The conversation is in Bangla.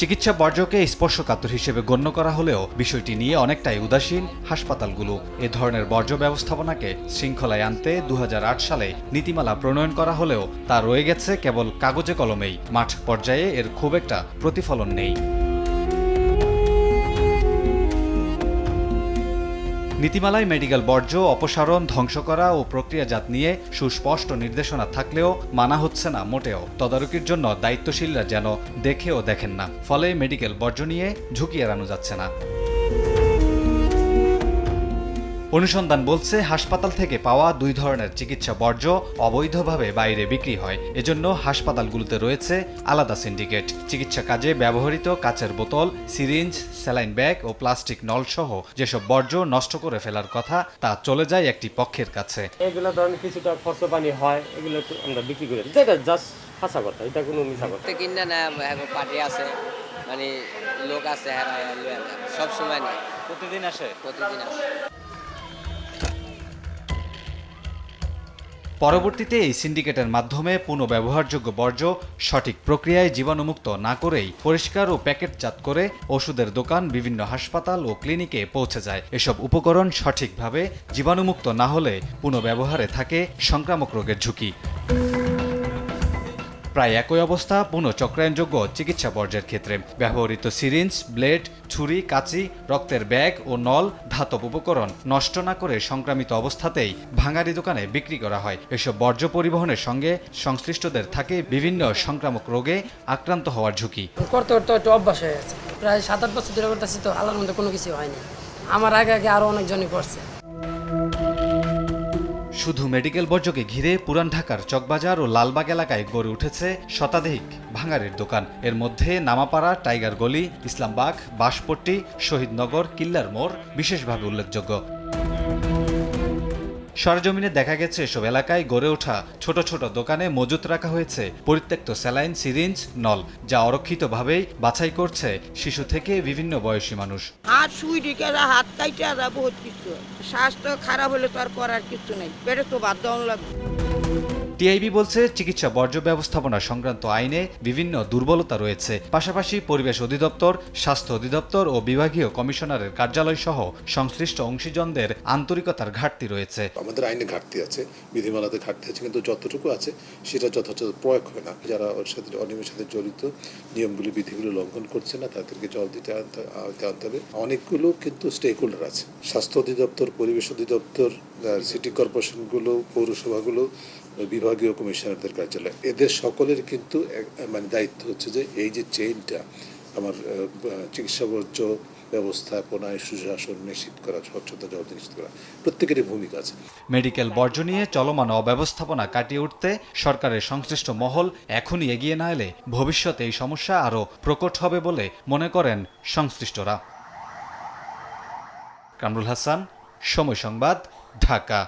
চিকিৎসা বর্জ্যকে স্পর্শকাতর হিসেবে গণ্য করা হলেও বিষয়টি নিয়ে অনেকটাই উদাসীন হাসপাতালগুলো। এ ধরনের বর্জ্য ব্যবস্থাপনাকে শৃঙ্খলায় আনতে দু হাজার আট সালে নীতিমালা প্রণয়ন করা হলেও তা রয়ে গেছে কেবল কাগজে কলমেই। মাঠ পর্যায়ে এর খুব একটা প্রতিফলন নেই। নীতিমালায় মেডিকেল বর্জ্য, অপসারণ, ধ্বংস করা ও প্রক্রিয়াজাত নিয়ে সুস্পষ্ট নির্দেশনা থাকলেও মানা হচ্ছে না মোটেও। তদারকির জন্য দায়িত্বশীলরা যেন দেখেও দেখেন না, ফলে মেডিকেল বর্জ্য নিয়ে ঝুঁকি এড়ানো যাচ্ছে না। অনুসন্ধান বলছে হাসপাতাল থেকে পাওয়া দুই ধরনের চিকিৎসা বর্জ্য অবৈধভাবে বাইরে বিক্রি হয়। এজন্য হাসপাতালগুলোতে রয়েছে আলাদা সিন্ডিকেট। চিকিৎসা কাজে ব্যবহৃত কাচের বোতল সিরিঞ্জ স্যালাইন ব্যাগ ও প্লাস্টিক নলসহ যেসব বর্জ্য নষ্ট করে ফেলার কথা তা চলে যায় একটি পক্ষের কাছে। এগুলো ধরেন কিছুটা খরচ পানি হয় এগুলো আমরা বিক্রি করে। যেটা জাস্ট হাসা কথা এটা কোনো মিশা কথা। কিনা না পার্টি আছে মানে লোক আছে সব সময় না প্রতিদিন আসে? প্রতিদিন আছে পরবর্তীতে এই সিন্ডিকেটের মাধ্যমে পুনঃব্যবহারযোগ্য বর্জ্য সঠিক প্রক্রিয়ায় জীবাণুমুক্ত না করেই পরিষ্কার ও প্যাকেটজাত করে ওষুধের দোকান, বিভিন্ন হাসপাতাল ও ক্লিনিকে পৌঁছে যায়। এসব উপকরণ সঠিকভাবে জীবাণুমুক্ত না হলে পুনঃব্যবহারে থাকে সংক্রামক রোগের ঝুঁকি। প্রায় একই অবস্থা, পুনঃচক্রায়নযোগ্য চিকিৎসা বর্জ্যের ক্ষেত্রে। ব্যবহৃত সিরিঞ্জ ব্লেড ছুরি, কাঁচি, রক্তের ব্যাগ ও নল, ধাতব উপকরণ নষ্ট না করে সংক্রামিত অবস্থাতেই ভাঙারি দোকানে বিক্রি করা হয়। এসব বর্জ্য পরিবহনের সঙ্গে সংশ্লিষ্টদের থাকে বিভিন্ন সংক্রামক রোগে আক্রান্ত হওয়ার ঝুঁকি। করতে করতে একটু অভ্যাস হয়ে গেছে। প্রায় সাত আট বছর ধরে করতেছি তো আল্লাহর মধ্যে কোনো কিছু হয়নি। আমার আগে আগে আরও অনেকজনই করছে। শুধু মেডিকেল বর্জ্যকে ঘিরে পুরান ঢাকার চকবাজার ও লালবাগ এলাকায় গড়ে উঠেছে শতাধিক ভাঙারের দোকান। এর মধ্যে নামাপাড়া, টাইগার গলি, ইসলামবাগ, বাঁশপট্টি, শহীদনগর, কিল্লার মোড় বিশেষভাবে উল্লেখযোগ্য। সরজমিনে দেখা গেছে এসব এলাকায় গড়ে ওঠা ছোট ছোট দোকানে মজুত রাখা হয়েছে পরিত্যক্ত স্যালাইন, সিরিঞ্জ, নল, যা অরক্ষিতভাবেই বাছাই করছে শিশু থেকে বিভিন্ন বয়সী মানুষ। হাত শুই হাত কাইটে বহুত কিছু। স্বাস্থ্য খারাপ হলে তো আর করার কিছু নেই। পেটে তো বাধ্য লাগবে। টিআইবি বলছে, চিকিৎসা বর্জ্য ব্যবস্থাপনা সংক্রান্ত আইনে বিভিন্ন দুর্বলতা রয়েছে। পাশাপাশি পরিবেশ অধিদপ্তর, স্বাস্থ্য অধিদপ্তর ও বিভাগীয় কমিশনারের কার্যালয় সহ সংশ্লিষ্ট অংশীজনদের আন্তরিকতার ঘাটতি রয়েছে। আমাদের আইনে ঘাটতি আছে, বিধিমালাতে ঘাটতি আছে, কিন্তু যতটুকু আছে সেটা যথাযথ প্রয়োগ হয় না। যারা ওর সাথে অনিয়মের সাথে জড়িত, নিয়মগুলি, বিধিগুলো লঙ্ঘন করছে না, তাদেরকে জল দিতে আনতে আনতে হবে। অনেকগুলো কিন্তু স্টেক হোল্ডার আছে। স্বাস্থ্য অধিদপ্তর, পরিবেশ অধিদপ্তর সিটি কর্পোরেশনগুলো পৌরসভাগুলো বিভাগীয় কমিশনারদের কার্যালয় এদের সকলের কিন্তু মানে দায়িত্ব হচ্ছে যে এই যে চেইনটা আমার চিকিৎসা বর্জ্য ব্যবস্থাপনায় সুশাসন নিশ্চিত করা, স্বচ্ছতা জবাবদি নিশ্চিত করা, প্রত্যেকেরই ভূমিকা আছে। মেডিকেল বর্জ্য নিয়ে চলমান অব্যবস্থাপনা কাটিয়ে উঠতে সরকারের সংশ্লিষ্ট মহল এখনই এগিয়ে না এলে ভবিষ্যতে এই সমস্যা আরও প্রকট হবে বলে মনে করেন সংশ্লিষ্টরা। কামরুল হাসান, সময় সংবাদ, ঢাকা।